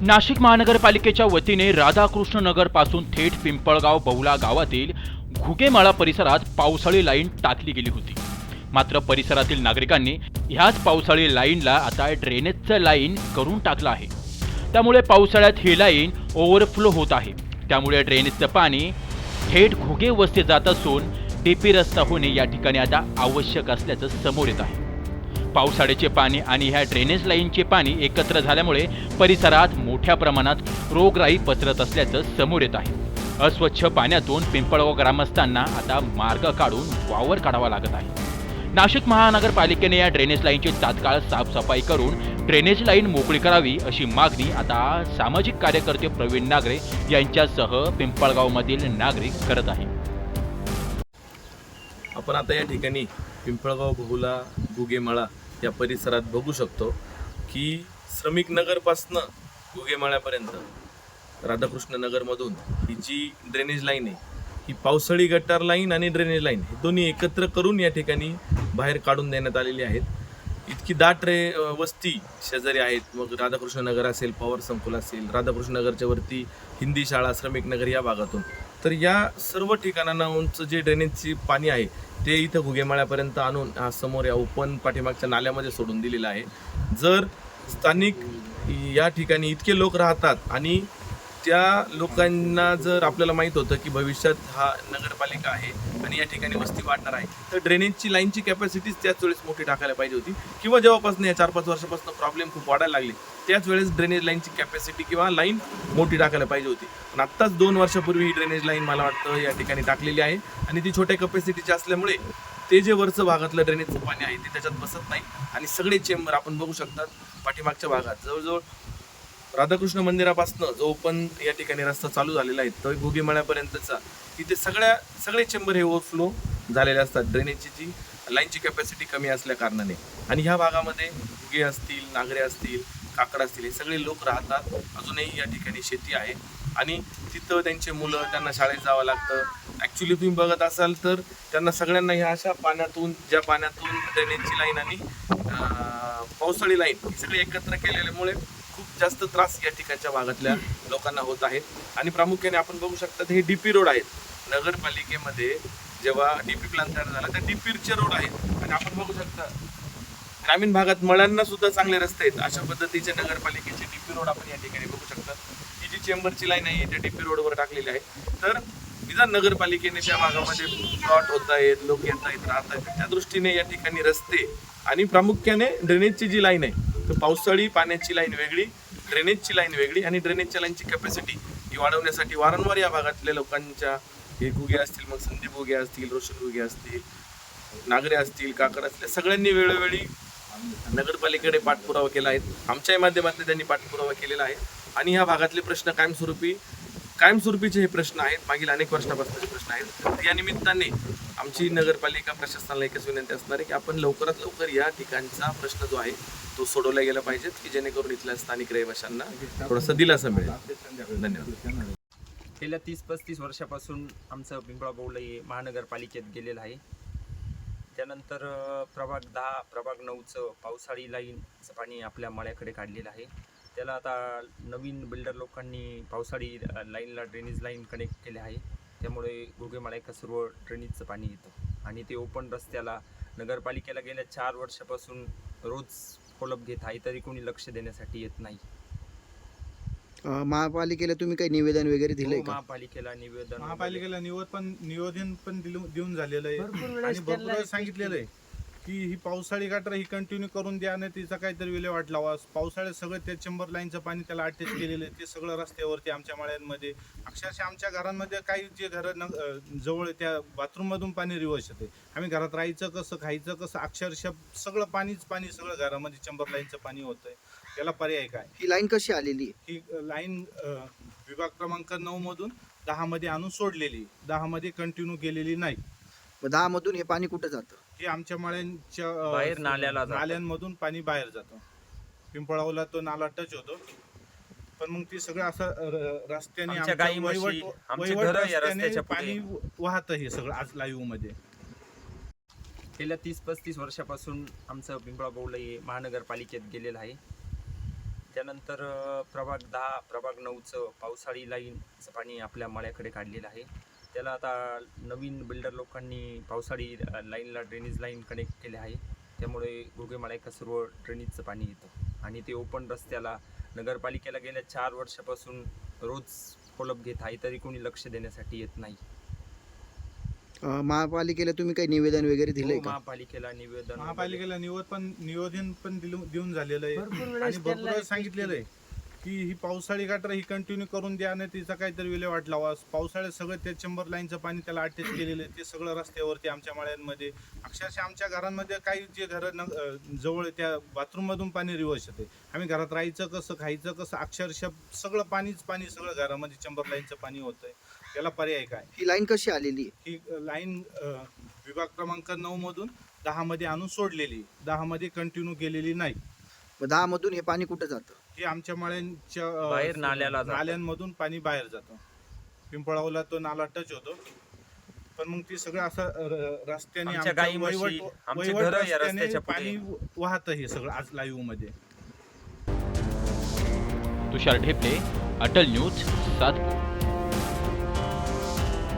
नाशिक महानगरपालिकेच्या वतीने राधाकृष्ण नगरपासून थेट पिंपळगाव बहुला गावातील घुगेमाळा परिसरात पावसाळी लाईन टाकली गेली होती. मात्र परिसरातील नागरिकांनी ह्याच पावसाळी लाईनला आता ड्रेनेजचं लाईन करून टाकलं आहे. त्यामुळे पावसाळ्यात ही लाईन ओव्हरफ्लो होत आहे. त्यामुळे ड्रेनेजचं पाणी थेट घुगे वस्ती जात असून डीपी रस्ता होणे या ठिकाणी आता आवश्यक असल्याचं समोर येत आहे. पावसाळ्याचे पाणी आणि ह्या ड्रेनेज लाईनचे पाणी एकत्र झाल्यामुळे परिसरात मोठ्या प्रमाणात रोगराई पसरत असल्याचं समोर येत आहे. अस्वच्छ पाण्यातून पिंपळगाव ग्रामस्थांना आता मार्ग काढून वावर काढावा लागत आहे. नाशिक महानगरपालिकेने या ड्रेनेज लाईनची तात्काळ साफसफाई करून ड्रेनेज लाईन मोकळी करावी अशी मागणी आता सामाजिक कार्यकर्ते प्रवीण नागरे यांच्यासह पिंपळगावमधील नागरिक करत आहे आपण आता या ठिकाणी पिंपळगाव बहुला गुगेमळा या परिसरात बघू शकतो की श्रमिक नगरपासनं गुगेमाळ्यापर्यंत राधाकृष्ण नगरमधून ही जी ड्रेनेज लाईन आहे ही पावसाळी गटार लाईन आणि ड्रेनेज लाईन हे दोन्ही एकत्र करून या ठिकाणी बाहेर काढून देण्यात आलेली आहेत. इतकी दाट रे वस्ती शेजारी आहेत. मग राधाकृष्ण नगर असेल पवार संकुल असेल राधाकृष्ण नगरच्या वरती हिंदी शाळा श्रमिक नगर या भागातून. तर या सर्व ठिकाणांना उंच जे ड्रेनेजची पाणी आहे ते इथं घुगेमाळ्यापर्यंत आणून हा समोर या ओपन पाठीमागच्या नाल्यामध्ये सोडून दिलेलं आहे. जर स्थानिक या ठिकाणी इतके लोक राहतात आणि त्या लोकांना जर आपल्याला माहीत होतं की भविष्यात हा नगरपालिका आहे आणि या ठिकाणी वस्ती वाढणार आहे तर ड्रेनेजची लाईनची कॅपॅसिटीज त्याच वेळेस मोठी टाकायला पाहिजे होती. किंवा जेव्हापासून या चार पाच वर्षापासून प्रॉब्लेम खूप वाढायला लागले त्याच वेळेस ड्रेनेज लाईनची कॅपॅसिटी किंवा लाईन मोठी टाकायला पाहिजे होती. पण आत्ताच दोन वर्षापूर्वी ही ड्रेनेज लाईन मला वाटतं या ठिकाणी टाकलेली आहे आणि ती छोट्या कॅपॅसिटीची असल्यामुळे ते जे वरचं भागातलं ड्रेनेजचं पाणी आहे ते त्याच्यात बसत नाही. आणि सगळे चेंबर आपण बघू शकतात पाठीमागच्या भागात. जवळजवळ राधाकृष्ण मंदिरापासनं जो पण या ठिकाणी रस्ता चालू झालेला आहे तो भोगीमळ्यापर्यंतचा तिथे सगळ्या सगळे चेंबर हे ओव्हरफ्लो झालेले असतात. ड्रेनेजची जी लाईनची कॅपॅसिटी कमी असल्या कारणाने. आणि ह्या भागामध्ये भुगे असतील नागरे असतील काकड असतील हे सगळे लोक राहतात. अजूनही या ठिकाणी शेती आहे. आणि तिथं त्यांचे मुलं त्यांना शाळेत जावं लागतं. ॲक्च्युली तुम्ही बघत असाल तर त्यांना सगळ्यांना ह्या अशा पाण्यातून ज्या पाण्यातून ड्रेनेजची लाईन आणि पावसाळी लाईन सगळे सगळी एकत्र केलेल्यामुळे जास्त त्रास या ठिकाणच्या भागातल्या लोकांना होत आहे. आणि प्रामुख्याने आपण बघू शकता हे डीपी रोड आहेत. नगरपालिकेमध्ये जेव्हा डीपी प्लान तयार झाला त्या डीपीरचे रोड आहेत. आणि आपण बघू शकता ग्रामीण भागात मळ्यांना सुद्धा चांगले रस्ते आहेत. अशा पद्धतीचे नगरपालिकेचे डीपी रोड आपण या ठिकाणी बघू शकता. ही जी चेंबरची लाईन आहे त्या डीपी रोडवर टाकलेली आहे. तर निदान नगरपालिकेने त्या भागामध्ये प्लॉट होत आहेत लोक येत आहेत राहत आहेत. त्या दृष्टीने या ठिकाणी रस्ते आणि प्रामुख्याने ड्रेनेजची जी लाईन आहे तर पावसाळी पाण्याची लाईन वेगळी. ड्रेनेजची लाईन वेगळी आणि ड्रेनेजच्या लाईनची कॅपॅसिटी ही वाढवण्यासाठी वारंवार या भागातल्या लोकांच्या हे गुगे असतील मग संदीप गुगे असतील रोशन गुगे असतील नागरे असतील काकड असतील सगळ्यांनी वेळोवेळी नगरपालिकेकडे पाठपुरावा केला आहे. आमच्याही माध्यमातून त्यांनी पाठपुरावा केलेला आहे. आणि ह्या भागातले प्रश्न कायमस्वरूपी कायमस्वरूपीचे हे प्रश्न आहेत. मागील अनेक वर्षापासूनचे प्रश्न आहेत. या निमित्ताने आमची नगरपालिका प्रशासनाला एकच विनंती असणार आहे की आपण लवकरात लवकर या ठिकाणचा प्रश्न जो आहे तो सोडवला गेला पाहिजेत की जेणेकरून इथल्या स्थानिक रहिवाशांना थोडासा दिलासा मिळेल. धन्यवाद. गेल्या तीस पस्तीस वर्षापासून आमचं पिंपळा बौल हे महानगरपालिकेत गेलेलं आहे. त्यानंतर प्रभाग दहा प्रभाग नऊचं पावसाळी लाईनचं पाणी आपल्या मळ्याकडे काढलेलं आहे. त्याला आता नवीन बिल्डर लोकांनी पावसाळी लाईनला ड्रेनेज लाईन कनेक्ट केले आहे. त्यामुळे घोगेमाळ्याका सर्व ड्रेनेजचं पाणी येतं. आणि ते ओपन रस्त्याला नगरपालिकेला गेल्या चार वर्षापासून रोज फॉलोअप घेत आहे तरी कोणी लक्ष देण्यासाठी येत नाही. महापालिकेला तुम्ही काही निवेदन वगैरे दिलंय हो, का? महापालिकेला निवेदन महापालिकेला निवड पण निवेदन पण दिलू- देऊन झालेलं आहे. आणि भरपूर वेळेस सांगितलेलं आहे. की ही पावसाळी गटर ही कंटिन्यू करून द्या आणि तिचा काहीतरी विल्हेवाट लावा पावसाळ्यात सगळं त्या चेंबर लाईनचं पाणी त्याला अटॅच केलेलं आहे. ते सगळं रस्त्यावरती आमच्या माळ्यांमध्ये. अक्षरशः आमच्या घरांमध्ये काही जे घरं न- जवळ आहे त्या बाथरूममधून पाणी रिवर्स येते आम्ही घरात राहायचं कसं खायचं कसं अक्षरशः सगळं पाणीच पाणी सगळं घरामध्ये चेंबर लाईनचं पाणी होतंय. त्याला पर्याय काय? ही लाईन कशी आलेली आहे? ही लाईन विभाग क्रमांक नऊ मधून दहा मध्ये आणून सोडलेली दहा मध्ये कंटिन्यू गेलेली नाही. मग दहा मधून हे पाणी कुठं जातं? हे आमच्या माळ्यांच्या अ, बाहेर नाल्याला जातं. नाल्यांमधून पाणी बाहेर जातं. पिंपळावला तो नाला टच होतो. पण मग ते सगळं असं र- रस्त्याने आमच्या आमच्या गाई म्हशी, वहिवट- आमचे वहिवट घरं या रस्त्याने रस्त्याच्या पुढे. पाणी वाहतं हे सगळं आज लाईव्हमध्ये गेल्या तीस पस्तीस वर्षापासून आमचं पिंपळा बौल हे महानगरपालिकेत गेलेलं आहे. त्यानंतर अ, प्रभाग दहा प्रभाग नऊचं पावसाळी लाईनचं पाणी आपल्या मळ्याकडे काढलेलं आहे. त्याला आता नवीन बिल्डर लोकांनी पावसाळी लाईनला ड्रेनेज लाईन कनेक्ट केले आहे. त्यामुळे घुगेमाळ्याका सर्व ड्रेनेजचं पाणी येतं. आणि ते ओपन रस्त्याला नगरपालिकेला गेल्या चार वर्षापासून रोज कोलप घेत आहे. तरी कोणी लक्ष देण्यासाठी येत नाही. महापालिकेला तुम्ही काही निवेदन वगैरे दिलंय हो, का? महापालिकेला निवेदन महापालिकेला निवड पण निवेदन पण दिलू- देऊन झालेलं आहे. भरपूर आणि वेळेस भरपूर त्यांना वेळेस सांगितलेलं आहे. की ही पावसाळी गटर ही कंटिन्यू करून द्या आणि तिचा काहीतरी विल्हेवाट लावा पावसाळ्यात सगळं ते चंबर लाईनचं पाणी त्याला अटॅच केलेलं आहे. ते सगळं रस्त्यावरती आमच्या मळ्यांमध्ये अक्षरशः आमच्या घरांमध्ये काही जे घर जवळ आहे त्या बाथरूम मधून पाणी रिवर्स येते आम्ही घरात राहायचं कसं खायचं कसं अक्षरशः सगळं पाणीच पाणी सगळं घरामध्ये चंबर लाईनचं पाणी होतंय. त्याला पर्याय काय? ही लाईन कशी आलेली? ही लाईन विभाग क्रमांक नऊ मधून दहा मध्ये आणून सोडलेली दहा मध्ये कंटिन्यू गेलेली नाही. दहा मधून हे पाणी कुठं जातं? हे आमच्या माळ्यांच्या अं, बाहेर नाल्याला जातं. नाल्यांमधून पाणी बाहेर जातं. पिंपळावला तो नाला टच होतो. पण मग ते सगळं असं र- रस्त्याने आमच्या आमच्या गाई म्हशी, वहिवट- आमचे वहिवट घरं या रस्त्याने रस्त्याच्या पुढे. पाणी वाहतं हे सगळं आज लाईव्हमध्ये तुषार ढेपले अटल न्यूज सातपूर.